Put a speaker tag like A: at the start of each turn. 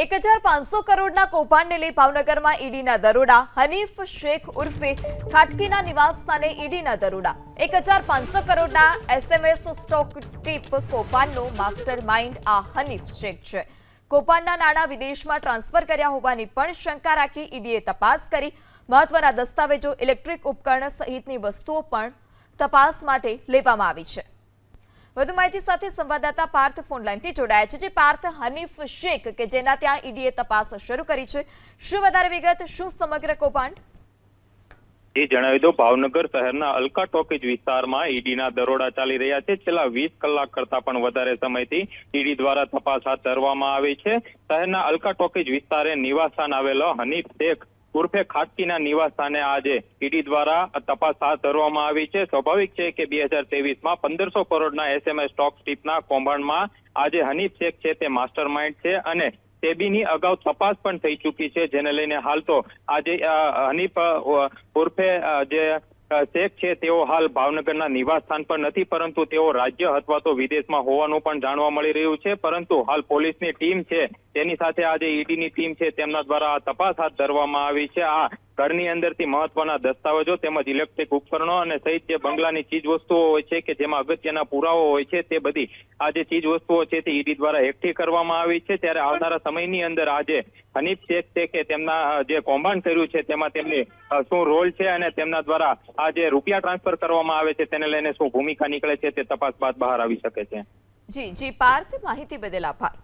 A: એક હજાર પાંચસો કરોડના કૌભાંડને લઈ ભાવનગરમાં ઈડીના દરોડા, હનીફ શેખ ઉર્ફે ખાટકીના નિવાસસ્થાને ઈડીના દરોડા. એક હજાર પાંચસો કરોડના એસએમએસ સ્ટોક ટીપ કૌભાંડનો માસ્ટર માઇન્ડ આ હનીફ શેખ છે. કૌભાંડના નાણાં વિદેશમાં ટ્રાન્સફર કર્યા હોવાની પણ શંકા રાખી ઈડીએ તપાસ કરી. મહત્વના દસ્તાવેજો, ઇલેક્ટ્રિક ઉપકરણ સહિતની વસ્તુઓ પણ તપાસ માટે લેવામાં આવી છે. વધુ માહિતી સાથે સંવાદદાતા પાર્થ ફોનલાઈનથી જોડાયા છે, જે પાર્થ હનીફ શેખ કે જેના ત્યાં ઈડીએ તપાસ શરૂ કરી છે. શું વધારે વિગત, શું સમગ્ર કૌભાંડ?
B: એ જણાવી દો, ભાવનગર શહેરના અલકા ટોકીજ વિસ્તારમાં ઈડીના દરોડા ચાલી રહ્યા છે. છેલ્લા વીસ કલાક કરતા પણ વધારે સમયથી ઈડી દ્વારા તપાસ હાથ ધરવામાં આવી છે. શહેરના અલકા ટોકીજ વિસ્તારે નિવાસસ્થાન આવેલો હનીફ શેખ ઉર્ફે ખાટકીના નિવાસસ્થાને આજે ઈડી દ્વારા તપાસ હાથ ધરવામાં આવી છે. સ્વાભાવિક છે કે બે હજાર ત્રેવીસમાં પંદરસો કરોડના એસએમએસ સ્ટોક સ્ટીપના કૌભાંડમાં આજે હનીફ શેખ છે તે માસ્ટર માઇન્ડ છે અને સેબીની અગાઉ તપાસ પણ થઈ ચૂકી છે, જેને લઈને હાલ તો આજે હનીફ ઉર્ફે જે શેખ છે, તેઓ હાલ ભાવનગરના નિવાસ સ્થાન પર નથી, પરંતુ તેઓ રાજ્ય અથવા તો વિદેશમાં હોવાનું પણ જાણવા મળી રહ્યું છે. પરંતુ હાલ પોલીસની ટીમ છે, તેની સાથે આજે ઈડીની ટીમ છે, તેમના દ્વારા આ તપાસ હાથ ધરવામાં આવી છે. આ ઘરની અંદરથી મહત્વના દસ્તાવેજો તેમજ ઇલેક્ટ્રિક ઉપકરણો અને સહિત જે બંગલાની ચીજ વસ્તુઓ હોય છે કે જેમાં અગત્યના પુરાવો હોય છે તે બધી આ જે ચીજ વસ્તુઓ છે તે ઈડી દ્વારા એકઠી કરવામાં આવી છે. ત્યારે આવનારા સમયની અંદર આજે હનીફ શેખ છે કે તેમના જે કૌભાંડ કર્યું છે તેમાં તેમની શું રોલ છે અને તેમના દ્વારા આ જે રૂપિયા ટ્રાન્સફર કરવામાં આવે છે તેને લઈને શું ભૂમિકા નીકળે છે તે તપાસ બાદ બહાર આવી શકે છે.
A: જી જી પાર્થ માહિતી બદલ આભાર.